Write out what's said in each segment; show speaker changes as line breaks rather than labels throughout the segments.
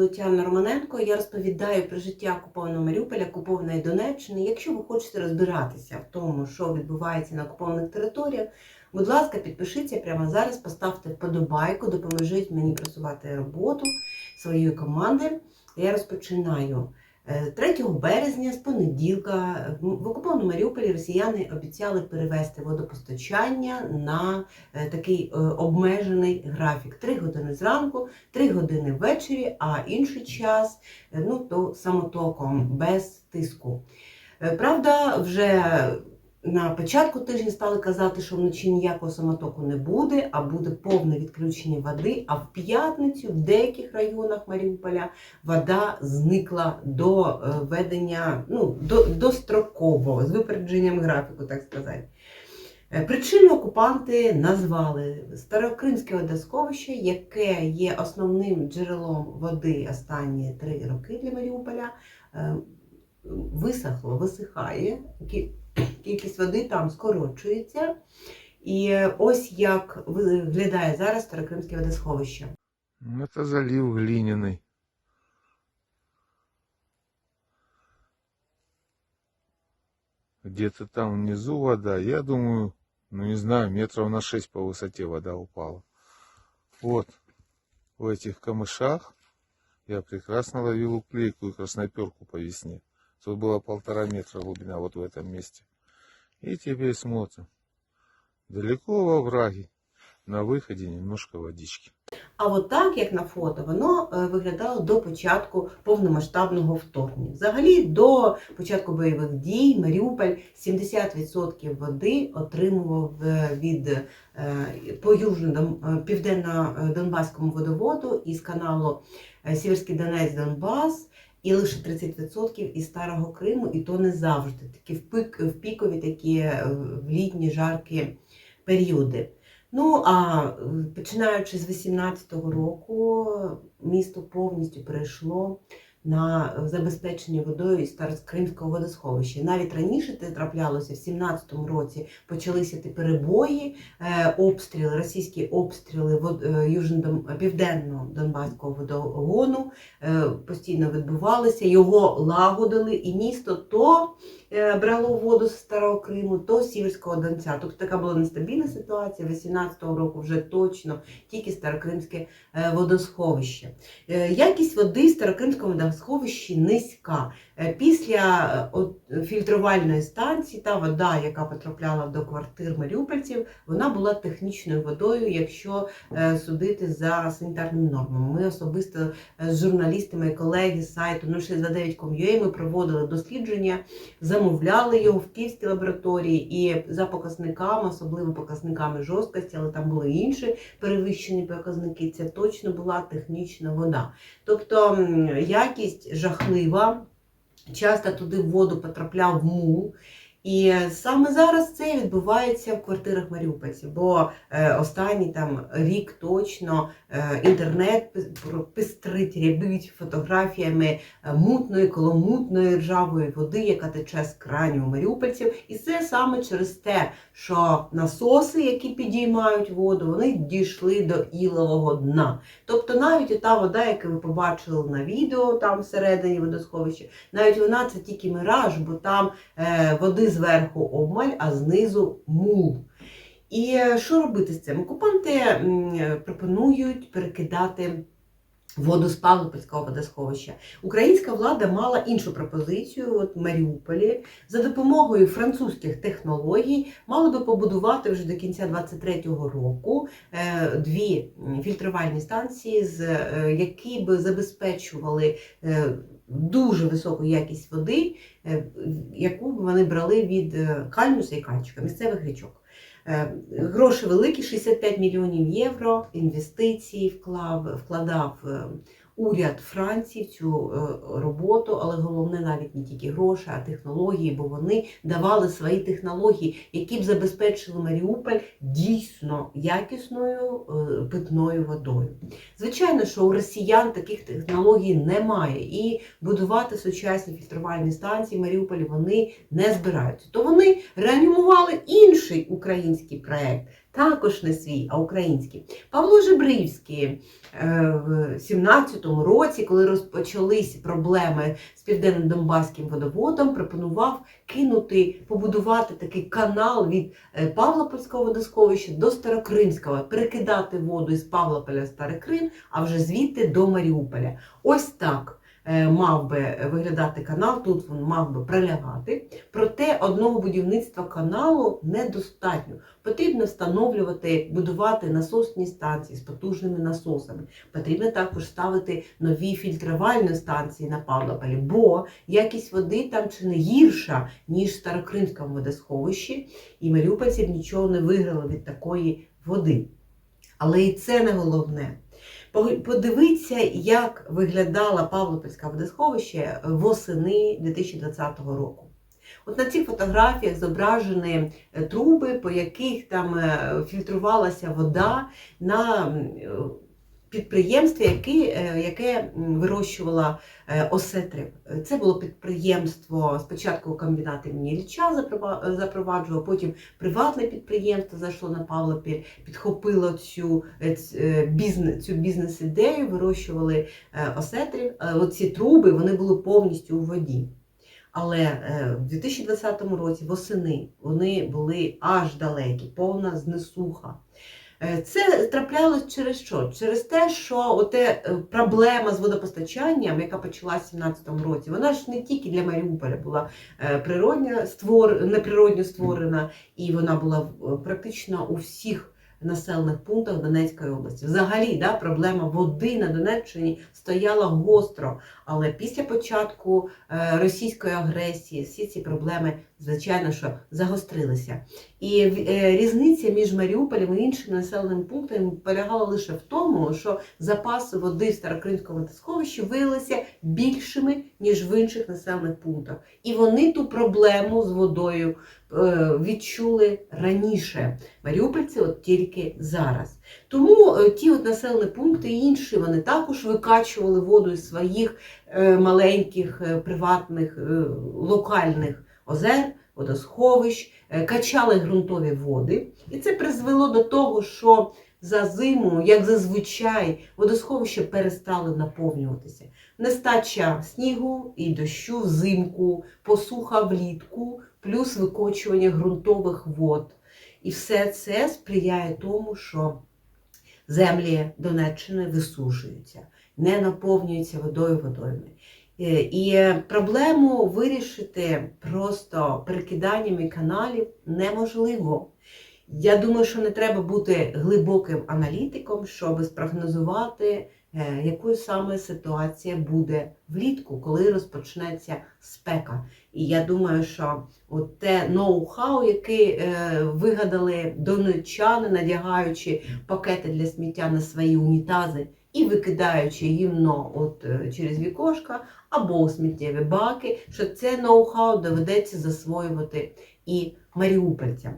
звуть Тетяна Романенко. Я розповідаю про життя окупованого Маріуполя, окупованої Донеччини. Якщо ви хочете розбиратися в тому, що відбувається на окупованих територіях, будь ласка, підпишіться прямо зараз, поставте вподобайку, допоможіть мені просувати роботу своєї команди. Я розпочинаю. Е, 3 березня з понеділка в окупованому Маріуполі росіяни обіцяли перевести водопостачання на е, такий е, обмежений графік: 3 години зранку, 3 години ввечері, а інший час е, ну, то самотоком, без тиску. Е, Правда, вже на початку тижня стали казати, що вночі ніякого самотоку не буде, а буде повне відключення води. А в п'ятницю в деяких районах Маріуполя вода зникла до е, ведення, ну, до, достроково, з випередженням графіку, так сказати. Е, Причину окупанти назвали Старокримське водосховище, яке є основним джерелом води останні три роки для Маріуполя. е, Висохло, висихає, кількість води там скорочується. І е, ось як виглядає зараз Старокримське водосховище.
Ну, Это залив глиняный. Где-то там внизу вода. Я думаю, ну не знаю, метров на 6 по высоте вода упала. Вот. В этих камышах я прекрасно ловил уклейку и красноперку по весне. Тут было полтора метра глубина вот в этом месте. И теперь смотрим. Далеко во враге. На выходе немножко водички.
А от так, як на фото, воно е, виглядало до початку повномасштабного вторгнення. Взагалі, до початку бойових дій Маріуполь 70% води отримував е, від е, по південно-донбаському водоводу із каналу Сіверський Донець Донбас. І лише 30% із старого Криму, і то не завжди. Такі в, пик, в пікові, такі е, в літні жаркі періоди. Ну а е, починаючи з 18-го року, місто повністю перейшло на забезпечення водою із Старокримського водосховища. Навіть раніше це траплялося в 17-му році. Почалися ті перебої, е, обстріли, російські обстріли е, южно- південно-донбаського водогону е, постійно відбувалися. Його лагодили, і місто то брало воду з Старого Криму, то з Сіверського Донця. Тобто така була нестабільна ситуація. 18-го року вже точно тільки Старокримське е, водосховище. Е, Якість води в Старокримському водосховищі низька. Е, Після е, фільтрувальної станції та вода, яка потрапляла до квартир маріупольців, вона була технічною водою, якщо е, судити за санітарними нормами. Ми особисто е, з журналістами колеги з сайту 069.com.ua ми проводили дослідження, замовляли його в київській лабораторії і за показниками, особливо показниками жорсткості, але там були інші перевищені показники. Це точно була технічна вода. Тобто якість жахлива. Часто туди в воду потрапляв мул. І саме зараз це відбувається в квартирах маріупольців, бо е, останній там рік точно е, інтернет пестрить, рябить фотографіями е, мутної, коломутної ржавої води, яка тече з кранів маріупольців. І це саме через те, що насоси, які підіймають воду, вони дійшли до ілового дна. Тобто навіть та вода, яку ви побачили на відео там всередині водосховища, навіть вона це тільки мираж, бо там води зверху обмаль, а знизу мул. І е, що робити з цим? Окупанти пропонують перекидати воду з Павлопольського водосховища. Українська влада мала іншу пропозицію от Маріуполі за допомогою французьких технологій мали би побудувати вже до кінця 23-го року е, дві фільтрувальні станції, е, які би забезпечували дуже високу якість води, е, яку вони брали від е, кальмуса і кальчика, місцевих річок. Е, Гроші великі, 65 мільйонів євро інвестиції вклав, вкладав уряд Франції в цю е, роботу, але головне навіть не тільки гроші, а технології, бо вони давали свої технології, які б забезпечили Маріуполь дійсно якісною е, питною водою. Звичайно, що у росіян таких технологій немає, і будувати сучасні фільтрувальні станції в Маріуполі вони не збираються. То вони реанімували інший український проект. Також не свій, а український. Павло Жебривський е, в 17-му році, коли розпочались проблеми з південно-донбаським водоводом, пропонував кинути, побудувати такий канал від е, Павлопольського водосховища до Старокримського, перекидати воду із Павлополя в Старий Крим, а вже звідти до Маріуполя. Ось так. Е, Мав би виглядати канал, тут він мав би пролягати. Проте одного будівництва каналу недостатньо. Потрібно встановлювати, будувати насосні станції з потужними насосами. Потрібно також ставити нові фільтрувальні станції на Павлополі, бо якість води там чи не гірша, ніж в Старокримському водосховищі, і маріупольців нічого не виграли від такої води. Але і це не головне. Подивіться, як виглядала Павлопольське водосховище восени 2020 року. От на цих фотографіях зображені е, труби, по яких там е, фільтрувалася вода на е, підприємстві, яке, е, вирощувало е, осетрів. Е, Це було підприємство спочатку комбінат імені Ілліча запроваджував, потім приватне підприємство зайшло на Павлопіль, підхопило цю, е, е, бізнес, цю бізнес-ідею, вирощували е, осетрів. Е, Оці труби вони були повністю у воді. Але е, в 2020 році восени вони були аж далекі, повна знесуха. Е, Це траплялось через що? Через те, що оте е, проблема з водопостачанням, яка почалася в 2017 році, вона ж не тільки для Маріуполя була е, природня створ, неприродньо створена, і вона була практично у всіх населених пунктах Донецької області. Взагалі, да, проблема води на Донеччині стояла гостро. Але після початку е, російської агресії всі ці проблеми, звичайно, що загострилися. І е, різниця між Маріуполем і іншими населеними пунктами полягала лише в тому, що запаси води в Старокримському водосховищі виявилися більшими, ніж в інших населених пунктах. І вони ту проблему з водою відчули раніше. Маріупольці от тільки зараз. Тому е, ті от населені пункти інші вони також викачували воду із своїх е, маленьких е, приватних е, локальних озер, водосховищ, е, качали ґрунтові води. І це призвело до того, що за зиму, як зазвичай, водосховища перестали наповнюватися. Нестача снігу і дощу взимку, посуха влітку, плюс викочування ґрунтових вод. І все це сприяє тому, що землі Донеччини висушуються, не наповнюються водою водойми. Е, І проблему вирішити просто перекиданнями каналів неможливо. Я думаю, що не треба бути глибоким аналітиком, щоб спрогнозувати, е, якою саме ситуація буде влітку, коли розпочнеться спека. І я думаю, що от те ноу-хау, яке е, вигадали донеччани, надягаючи пакети для сміття на свої унітази і викидаючи гімно от, е, через вікошка або у сміттєві баки, що це ноу-хау доведеться засвоювати і маріупольцям.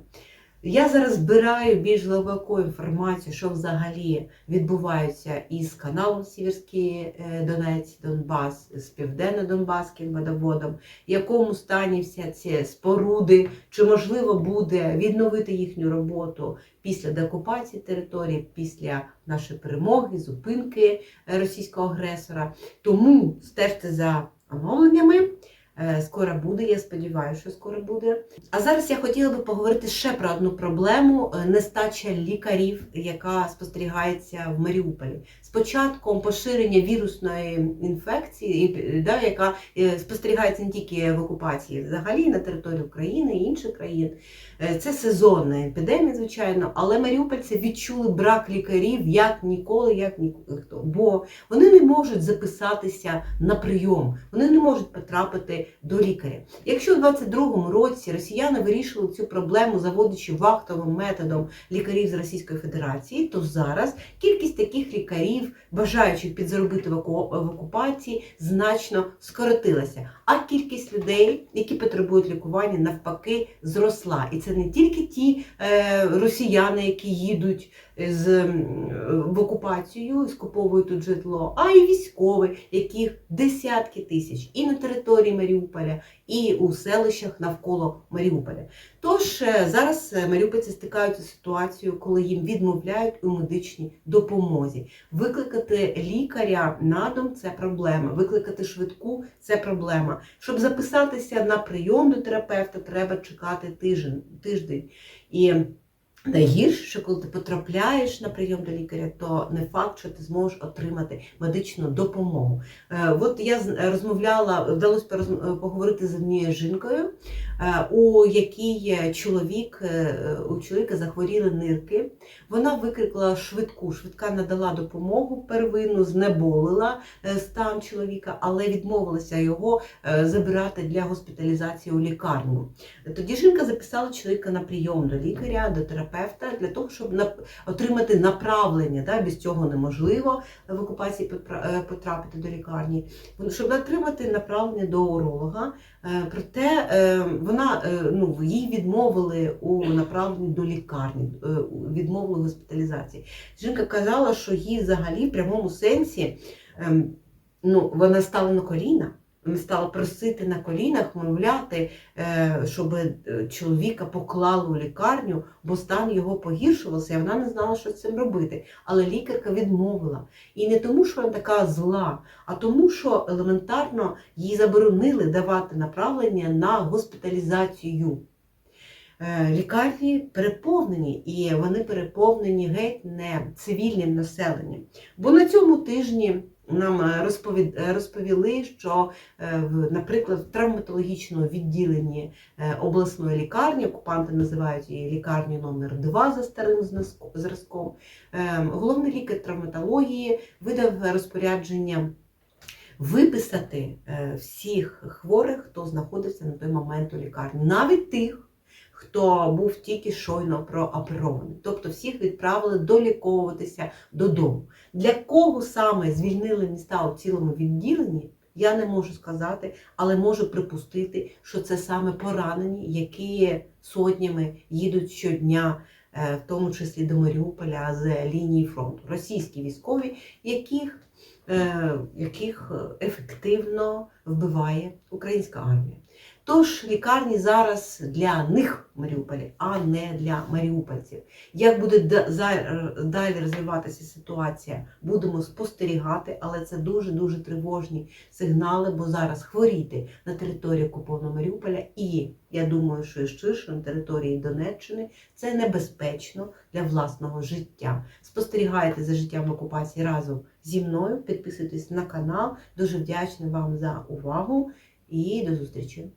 Я зараз збираю більш глибоку інформацію, що взагалі відбувається із каналом Сіверський е, Донець, Донбас, з південно-донбаським водоводом, в якому стані вся ці споруди, чи можливо буде відновити їхню роботу після деокупації території, після нашої перемоги, зупинки російського агресора. Тому стежте за оновленнями. Е, Скоро буде, я сподіваюся, що скоро буде. А зараз я хотіла би поговорити ще про одну проблему е, нестача лікарів, яка спостерігається в Маріуполі. З початком поширення вірусної інфекції, да, яка е, спостерігається не тільки в окупації, взагалі на території України і інших країн. Це сезонна епідемія, звичайно, але маріупольці відчули брак лікарів як ніколи, як ніхто. Бо вони не можуть записатися на прийом, вони не можуть потрапити до лікаря. Якщо у 22-му році росіяни вирішили цю проблему, заводячи вахтовим методом лікарів з Російської Федерації, то зараз кількість таких лікарів, бажаючих підзаробити в окупації, значно скоротилася. А кількість людей, які потребують лікування, навпаки, зросла. І це не тільки ті е, росіяни, які їдуть з, м, в окупацію, скуповують тут житло, а й військові, яких десятки тисяч і на території Маріуполя, Маріуполя і у селищах навколо Маріуполя. Тож е, зараз е, маріупольці стикаються з ситуацією, коли їм відмовляють у медичній допомозі. Викликати лікаря на дом це проблема. Викликати швидку це проблема. Щоб записатися на прийом до терапевта, треба чекати тиждень. І найгірше, що коли ти потрапляєш на прийом до лікаря, то не факт, що ти зможеш отримати медичну допомогу. Е, От я е, розмовляла, вдалося е, поговорити з однією жінкою, у якій чоловік, у чоловіка захворіли нирки. Вона викликала швидку, швидка надала допомогу первинну, знеболила стан чоловіка, але відмовилася його забирати для госпіталізації у лікарню. Тоді жінка записала чоловіка на прийом до лікаря, до терапевта для того, щоб отримати направлення. Да? Без цього неможливо в окупації е, потрапити до лікарні. Щоб отримати направлення до уролога. Е, Проте е, вона ну їй відмовили у направленні до лікарні, відмовили госпіталізації. Жінка казала, що їй взагалі в прямому сенсі ем, ну, вона стала на коліна. Стала просити на колінах, мовляти, е, щоб е, чоловіка поклали у лікарню, бо стан його погіршувався, і вона не знала, що з цим робити. Але лікарка відмовила. І не тому, що вона така зла, а тому, що елементарно їй заборонили давати направлення на госпіталізацію. Е, Лікарні переповнені, і вони переповнені геть не цивільним населенням. Бо на цьому тижні нам е, е, розповіли, що, е, наприклад, в травматологічному відділенні обласної лікарні, окупанти називають її лікарню номер 2 за старим зразком, е, головний лікар травматології видав розпорядження виписати всіх хворих, хто знаходився на той момент у лікарні, навіть тих, хто був тільки щойно прооперований. Тобто всіх відправили доліковуватися додому. Для кого саме звільнили міста у цілому відділенні, я не можу сказати, але можу припустити, що це саме поранені, які сотнями їдуть щодня, е, в тому числі до Маріуполя з лінії фронту. Російські військові, яких, е, яких ефективно вбиває українська армія. Тож лікарні зараз для них в Маріуполі, а не для маріупольців. Як буде далі розвиватися ситуація, будемо спостерігати, але це дуже-дуже тривожні сигнали, бо зараз хворіти на території окупованого Маріуполя і я думаю, що і ширше на території Донеччини це небезпечно для власного життя. Спостерігайте за життям в окупації разом зі мною, підписуйтесь на канал. Дуже вдячна вам за увагу і до зустрічі!